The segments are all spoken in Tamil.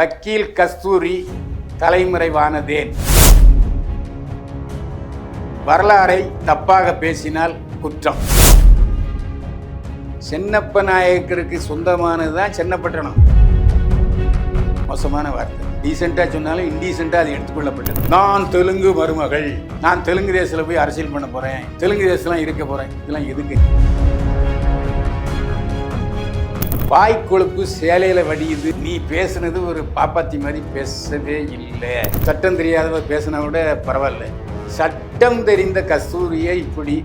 வக்கீல் கஸ்தூரி தலைமறைவானதேன். வரலாறை தப்பாக பேசினால் குற்றம். சென்னப்ப நாயக்கருக்கு சொந்தமானது தான் சென்னப்பட்டணம். மோசமான வார்த்தை. டீசெண்டாக சொன்னாலும் இன்டீசெண்டாக அது எடுத்துக்கொள்ளப்பட்டது. நான் தெலுங்கு மருமகள். நான் தெலுங்கு தேசத்தில் போய் அரசியல் பண்ண போகிறேன் தெலுங்கு தேசலாம் இருக்க போகிறேன் இதெல்லாம் எதுக்கு? வாய் கொழுப்பு சேலையில வடியுது. நீ பேசுனது ஒரு பாப்பாத்தி மாதிரி பேசவே இல்லை. சட்டம் தெரியாதவர் பேசினா கூட பரவாயில்ல. சட்டம் தெரிந்த கஸ்தூரியை இப்படி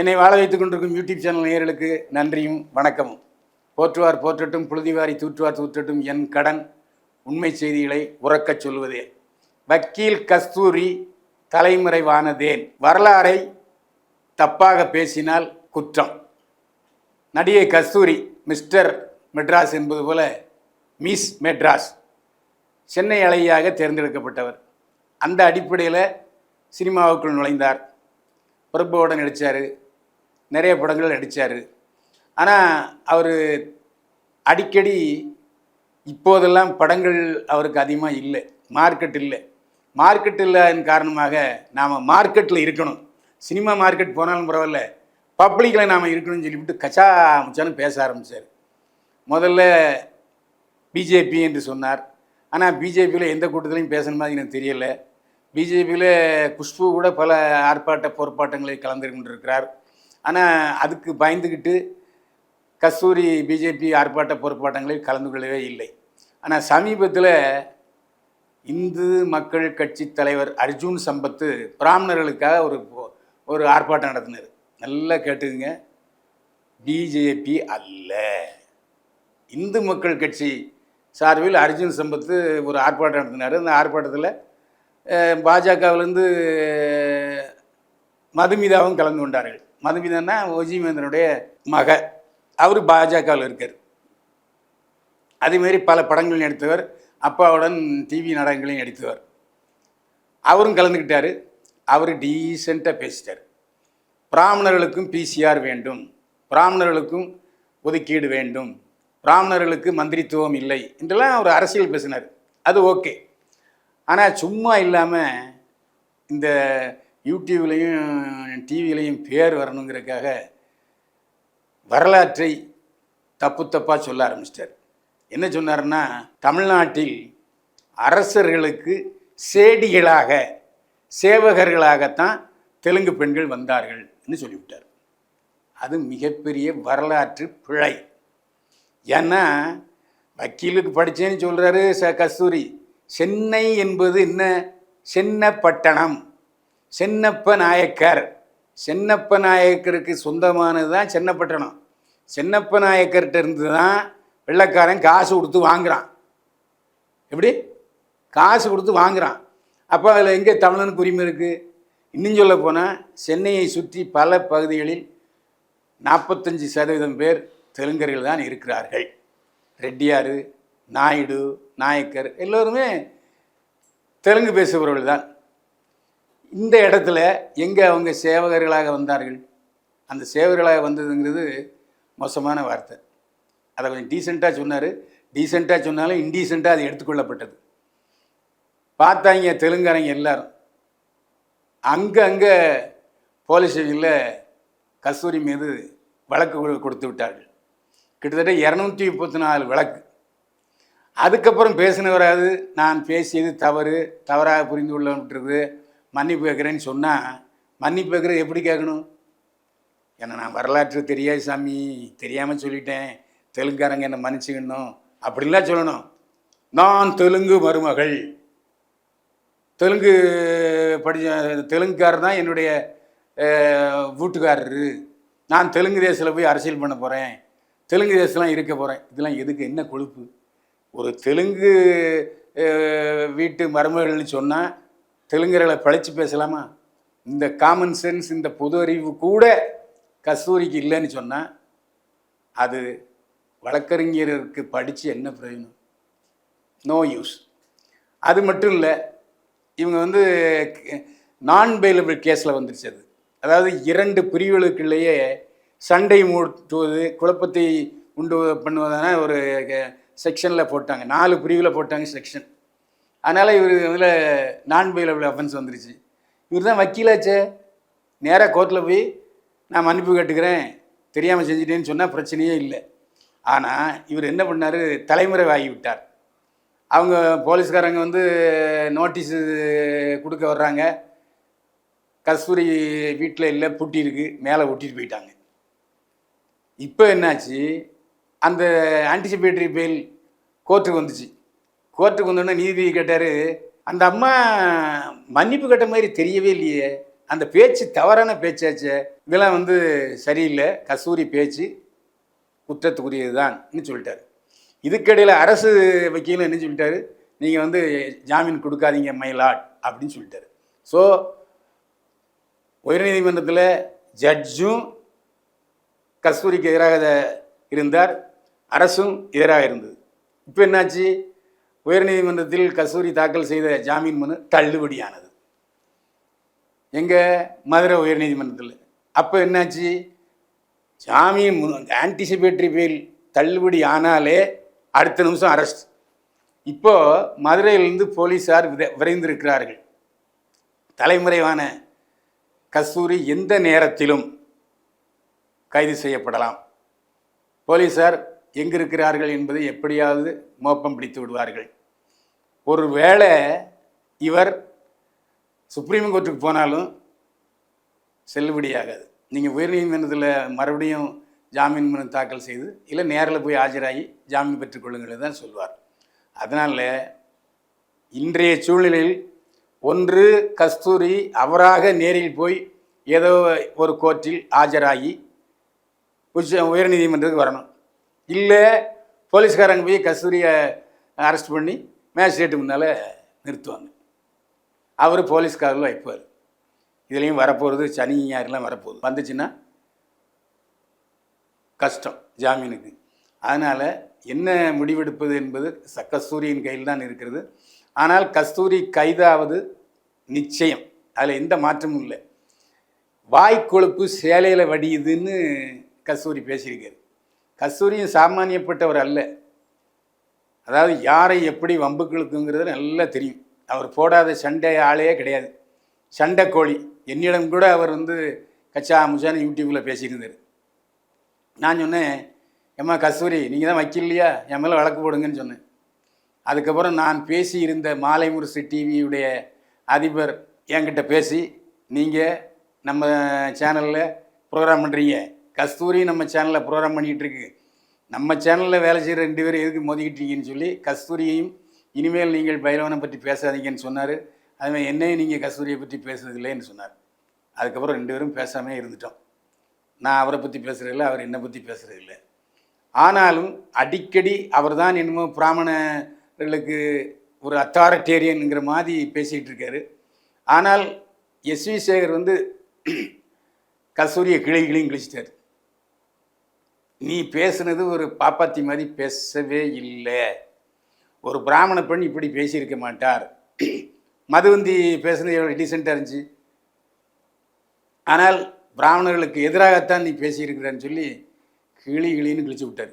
என்னை வாழ வைத்துக் கொண்டிருக்கும் யூடியூப் சேனல் நேயர்களுக்கு நன்றியும் வணக்கமும். போற்றுவார் போற்றட்டும் புழுதிவாரி தூற்றுவார் தூற்றட்டும் என் கடன் உண்மை செய்திகளை உறக்கச் சொல்வதே வக்கீல் கஸ்தூரி தலைமறைவானதேன். வரலாறை தப்பாக பேசினால் குற்றம். நடிகை கஸ்தூரி மிஸ்டர் மெட்ராஸ் என்பது போல மிஸ் மெட்ராஸ் சென்னை அழகியாக தேர்ந்தெடுக்கப்பட்டவர். அந்த அடிப்படையில் சினிமாவுக்குள் நுழைந்தார். பிரபுவோட நடித்தார் நிறைய படங்கள் நடித்தார் ஆனால் அவர் அடிக்கடி இப்போதெல்லாம் படங்கள் அவருக்கு அதிகமாக இல்லை. மார்க்கெட் இல்லை. மார்க்கெட் இல்லாதன் காரணமாக நாம் மார்க்கெட்டில் இருக்கணும். சினிமா மார்க்கெட் போனாலும் பரவாயில்ல. பப்ளிக்கில் நாம் இருக்கணும்னு சொல்லிவிட்டு கச்சா முச்சான்னு பேச ஆரம்பித்தார் முதல்ல பிஜேபி என்று சொன்னார். ஆனால் பிஜேபியில் எந்த கூட்டத்திலையும் பேசணுமா மாதிரி எனக்கு தெரியலை. பிஜேபியில் குஷ்பு கூட பல ஆர்ப்பாட்ட போராட்டங்களில் கலந்து கொண்டிருக்கிறார். ஆனால் அதுக்கு பயந்துக்கிட்டு கஸ்தூரி பிஜேபி ஆர்ப்பாட்ட பொறுப்பாட்டங்களில் கலந்து கொள்ளவே இல்லை. ஆனால் சமீபத்தில் இந்து மக்கள் கட்சி தலைவர் அர்ஜுன் சம்பத்து பிராமணர்களுக்காக ஒரு ஒரு ஆர்ப்பாட்டம் நடத்தினார். நல்லா கேட்டுக்குங்க. பிஜேபி அல்ல. இந்து மக்கள் கட்சி சார்பில் அர்ஜுன் சம்பத்து ஒரு ஆர்ப்பாட்டம் நடத்தினார். அந்த ஆர்ப்பாட்டத்தில் பாஜகவிலேருந்து மதுமிதாவும் கலந்து கொண்டார்கள். மதுமிதான்னா ஒஜிமேந்திரனுடைய மக. அவர் பாஜகவில் இருக்கார். அதேமாரி பல படங்கள் நடித்தவர் அப்பாவுடன் டிவி நாடகங்களையும் நடித்தவர் அவரும் கலந்துக்கிட்டார். அவர் டீசெண்டாக பேசிட்டார். பிராமணர்களுக்கும் பிசிஆர் வேண்டும். பிராமணர்களுக்கும் ஒதுக்கீடு வேண்டும். பிராமணர்களுக்கு மந்திரித்துவம் இல்லை. என்றெல்லாம் அவர் அரசியல் பேசினார். அது ஓகே. ஆனால் சும்மா இல்லாமல் இந்த யூடியூப்லேயும் டிவிலையும் பேர் வரணுங்கிறதுக்காக வரலாற்றை தப்பு தப்பாக சொல்ல ஆரம்பிச்சிட்டார். என்ன சொன்னார்னா தமிழ்நாட்டில் அரசர்களுக்கு சேடிகளாக சேவகர்களாகத்தான் தெலுங்கு பெண்கள் வந்தார்கள் என்று சொல்லிவிட்டார். அது மிகப்பெரிய வரலாற்று பிழை. ஏன்னா வக்கீலுக்கு படித்தேன்னு சொல்கிறாரு ச கஸ்தூரி. சென்னை என்பது என்ன? சென்னப்பட்டணம். சென்னப்ப நாயக்கர். சென்னப்ப நாயக்கருக்கு சொந்தமானது தான் சென்னப்பட்டணம். சென்னப்ப நாயக்கர்கிட்ட இருந்து தான் வெள்ளைக்காரன் காசு கொடுத்து வாங்குறான். எப்படி? காசு கொடுத்து வாங்குறான். அப்போ அதில் எங்கே தமிழனுக்கு உரிமை இருக்குது இன்னும் சொல்ல போனால் சென்னையை சுற்றி பல பகுதிகளில் நாற்பத்தஞ்சு சதவீதம் பேர் தெலுங்கர்கள் தான் இருக்கிறார்கள். ரெட்டியார் நாயுடு நாயக்கர் எல்லோருமே தெலுங்கு பேசுபவர்கள் தான். இந்த இடத்துல எங்கே அவங்க சேவகர்களாக வந்தார்கள்? அந்த சேவகர்களாக வந்ததுங்கிறது மோசமான வார்த்தை. அதை கொஞ்சம் டீசெண்டாக சொன்னார். டீசெண்டாக சொன்னாலும் இன்டீசெண்டாக அது எடுத்துக்கொள்ளப்பட்டது. பார்த்தாங்க தெலுங்காரங்க எல்லாரும். அங்கே அங்கே போலீஸ் ஸ்டேஷனில் கஸ்தூரி மீது வழக்கு கொடுத்து விட்டார்கள். கிட்டத்தட்ட இரநூத்தி முப்பத்தி நாலு வழக்கு. அதுக்கப்புறம் பேசினவராது நான் பேசியது தவறு. தவறாக புரிந்து கொள்ளப்பட்டிருக்குது மன்னிப்பு கேட்குறேன்னு சொன்னால் மன்னிப்பு கேட்குறது எப்படி கேட்கணும்? ஏன்னா நான் வரலாற்று தெரியாது சாமி. தெரியாமல் சொல்லிட்டேன். தெலுங்காரங்க என்னை மன்னிச்சுக்கணும். அப்படின்லாம் சொல்லணும். நான் தெலுங்கு மருமகள். தெலுங்கு படித்த தெலுங்குக்காரர் தான் என்னுடைய வீட்டுக்காரர் வீட்டுக்காரரு. நான் தெலுங்கு தேசத்தில் போய் அரசியல் பண்ண போகிறேன் தெலுங்கு தேசம்லாம் இருக்க போகிறேன் இதெல்லாம் எதுக்கு? என்ன கொழுப்பு? ஒரு தெலுங்கு வீட்டு மருமகள்னு சொன்னால் தெலுங்கர்களை பழிச்சு பேசலாமா? இந்த காமன் சென்ஸ் இந்த பொது அறிவு கூட கஸ்தூரிக்கு இல்லைன்னு சொன்னால் அது வழக்கறிஞருக்கு படித்து என்ன பிரயோஜனம்? நோ யூஸ் அது மட்டும் இல்லை இவங்க வந்து நான் பெயிலபிள் கேஸில் வந்துருச்சு அது. அதாவது இரண்டு பிரிவுகளுக்குள்ளேயே சண்டை மூட்டுவது குழப்பத்தை உண்டு பண்ணுவதான ஒரு செக்ஷனில் போட்டாங்க. நாலு பிரிவில் போட்டாங்க செக்ஷன் அதனால் இவர் இதில் நான் பெயிலபிள் அஃபென்ஸ் வந்துருச்சு. இவர் தான் வக்கீலாச்சே நேராக கோர்ட்டில் போய் நான் மன்னிப்பு கேட்டுக்கிறேன். தெரியாமல் செஞ்சிட்டேன்னு சொன்னால் பிரச்சனையே இல்லை. ஆனால் இவர் என்ன பண்ணார்? தலைமுறை ஆகி விட்டார். அவங்க போலீஸ்காரங்க வந்து நோட்டீஸு கொடுக்க வர்றாங்க. கஸ்தூரி வீட்டில் இல்லை பூட்டி இருக்கு. மேலே ஒட்டிட்டு போயிட்டாங்க. இப்போ என்னாச்சு? அந்த ஆன்டிசிபேட்டரி பெயில் கோர்ட்டுக்கு வந்துச்சு. கோர்ட்டுக்கு வந்தோடனே நீதிபதி கேட்டார். அந்த அம்மா மன்னிப்பு கேட்ட மாதிரி தெரியவே இல்லையே. அந்த பேச்சு தவறான பேச்சாச்சே. இதெல்லாம் வந்து சரியில்லை. கஸ்தூரி பேச்சு குற்றத்துக்குரியது தான்னு சொல்லிட்டார். இதுக்கிடையில் அரசு வக்கீலும் என்ன சொல்லிட்டாரு? நீங்கள் வந்து ஜாமீன் கொடுக்காதீங்க மயிலாட் அப்படின்னு சொல்லிட்டாரு. ஸோ உயர்நீதிமன்றத்தில் ஜட்ஜும் கஸ்தூரிக்கு எதிராக இருந்தார். அரசும் எதிராக இருந்தது. இப்போ என்னாச்சு? உயர்நீதிமன்றத்தில் கஸ்தூரி தாக்கல் செய்த ஜாமீன் மனு தள்ளுபடியானது. எங்கே மதுரை உயர்நீதிமன்றத்தில். அப்போ என்னாச்சு? ஜாமீன் ஆன்டிசிபேட்டரி பெயில் தள்ளுபடி ஆனாலே அடுத்த நிமிஷம் அரெஸ்ட் இப்போ மதுரையிலிருந்து போலீஸார் விரைந்திருக்கிறார்கள். தலைமறைவான கஸ்தூரி எந்த நேரத்திலும் கைது செய்யப்படலாம். போலீஸார் எங்கிருக்கிறார்கள் என்பதை எப்படியாவது மோப்பம் பிடித்து விடுவார்கள். ஒரு வேளை இவர் சுப்ரீம் கோர்ட்டுக்கு போனாலும் செல்லுபடியாகாது நீங்கள் உயர்நீதிமன்றத்தில் மறுபடியும் ஜாமீன் மனு தாக்கல் செய்து இல்லை நேரில் போய் ஆஜராகி ஜாமீன் பெற்றுக்கொள்ளுங்கள் தான் சொல்வார். அதனால் இன்றைய சூழ்நிலையில் ஒன்று கஸ்தூரி அவராக நேரில் போய் ஏதோ ஒரு கோர்ட்டில் ஆஜராகி உச்ச உயர்நீதிமன்றத்துக்கு வரணும். இல்லை போலீஸ்காரங்க போய் கஸ்தூரியை அரெஸ்ட் பண்ணி மேஜிஸ்ட்ரேட்டு முன்னால் நிறுத்துவாங்க. அவர் போலீஸ்காரில் வைப்பார். இதுலேயும் வரப்போகிறது சனி ஞாயிறுலாம் வரப்போகுது. வந்துச்சுன்னா கஷ்டம் ஜாமீனுக்கு. அதனால் என்ன முடிவெடுப்பது என்பது ச கஸ்தூரியின் கையில் தான் இருக்கிறது. ஆனால் கஸ்தூரி கைதாவது நிச்சயம். அதில் எந்த மாற்றமும் இல்லை. வாய்க்கொழுப்பு சேலையில் வடியுதுன்னு கஸ்தூரி பேசியிருக்காரு. கஸ்தூரியும் சாமானியப்பட்டவர் அல்ல. அதாவது யாரை எப்படி வம்புக்களுக்குங்கிறது நல்லா தெரியும். அவர் போடாத சண்டை ஆளே கிடையாது. சண்டை கோழி. என்னிடம் கூட அவர் வந்து கச்சா முச்சான்னு யூடியூப்பில் பேசியிருந்தார். நான் சொன்னேன் ஏம்மா கஸ்தூரி நீங்கள் தான் வக்கீல்லையா? என் மேலே வழக்கு போடுங்கன்னு சொன்னேன். அதுக்கப்புறம் நான் பேசி இருந்த மாலை முரசு டிவியுடைய அதிபர் என்கிட்ட பேசி நீங்கள் நம்ம சேனலில் ப்ரோக்ராம் பண்ணுறீங்க கஸ்தூரி நம்ம சேனலில் ப்ரோக்ராம் பண்ணிகிட்ருக்கு நம்ம சேனலில் வேலை செய்கிற ரெண்டு பேரும் எதுக்கு மோதிக்கிட்டீங்கன்னு சொல்லி கஸ்தூரியையும் இனிமேல் நீங்கள் பைரவனை பற்றி பேசாதீங்கன்னு சொன்னார். அதுமாதிரி என்னையும் நீங்கள் கஸ்தூரியை பற்றி பேசுறதில்லைன்னு சொன்னார். அதுக்கப்புறம் ரெண்டு பேரும் பேசாமே இருந்துட்டோம். நான் அவரை பற்றி பேசுகிறதில்ல அவர் என்னை பற்றி பேசுகிறதில்ல ஆனாலும் அடிக்கடி அவர் தான் என்னமோ பிராமணர்களுக்கு ஒரு அத்தாரிட்டேரியனுங்கிற மாதிரி பேசிகிட்டு இருக்காரு. ஆனால் எஸ்வி சேகர் வந்து கஸ்தூரியை கிளைகளையும் கிளியும் கிழிச்சிட்டார். நீ பேசுனது ஒரு பாப்பாத்தி மாதிரி பேசவே இல்லை. ஒரு பிராமண பெண் இப்படி பேசியிருக்க மாட்டார். மதுவந்தி பேசுனது எவ்வளோ டீசெண்டாக இருந்துச்சு. ஆனால் பிராமணர்களுக்கு எதிராகத்தான் நீ பேசியிருக்கிறான்னு சொல்லி கிளி கிளின்னு கிழிச்சு விட்டார்.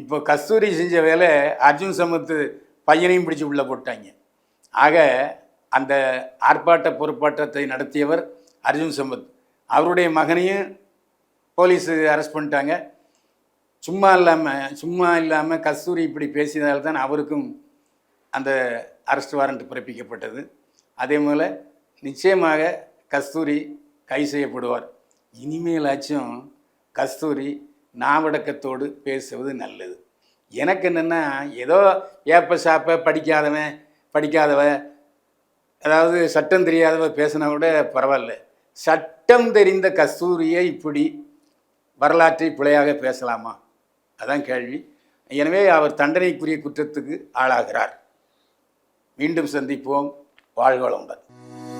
இப்போ கஸ்தூரி செஞ்ச வேலை அர்ஜுன் சமத்து பையனையும் பிடிச்சி உள்ளே போட்டாங்க. ஆக அந்த ஆர்ப்பாட்ட பொறுப்பாட்டத்தை நடத்தியவர் அர்ஜுன் சம்பத் அவருடைய மகனையும் போலீஸு அரெஸ்ட் பண்ணிட்டாங்க. சும்மா இல்லாமல் சும்மா இல்லாமல் கஸ்தூரி இப்படி பேசியதால் தான் அவருக்கும் அந்த அரெஸ்ட் வாரண்ட் பிறப்பிக்கப்பட்டது. அதே போல் நிச்சயமாக கஸ்தூரி கை செய்யப்படுவார். இனிமேலாச்சும் கஸ்தூரி நாவடக்கத்தோடு பேசுவது நல்லது. எனக்கு என்னென்னா ஏதோ ஏப்ப சாப்ப படிக்காதவன் படிக்காதவ அதாவது சட்டம் தெரியாதவ பேசினா கூட பரவாயில்ல. சட்டம் தெரிந்த கஸ்தூரியை இப்படி வரலாற்றை பிழையாக பேசலாமா? அதான் கேள்வி. எனவே அவர் தண்டனைக்குரிய குற்றத்துக்கு ஆளாகிறார். மீண்டும் சந்திப்போம். வாழ்க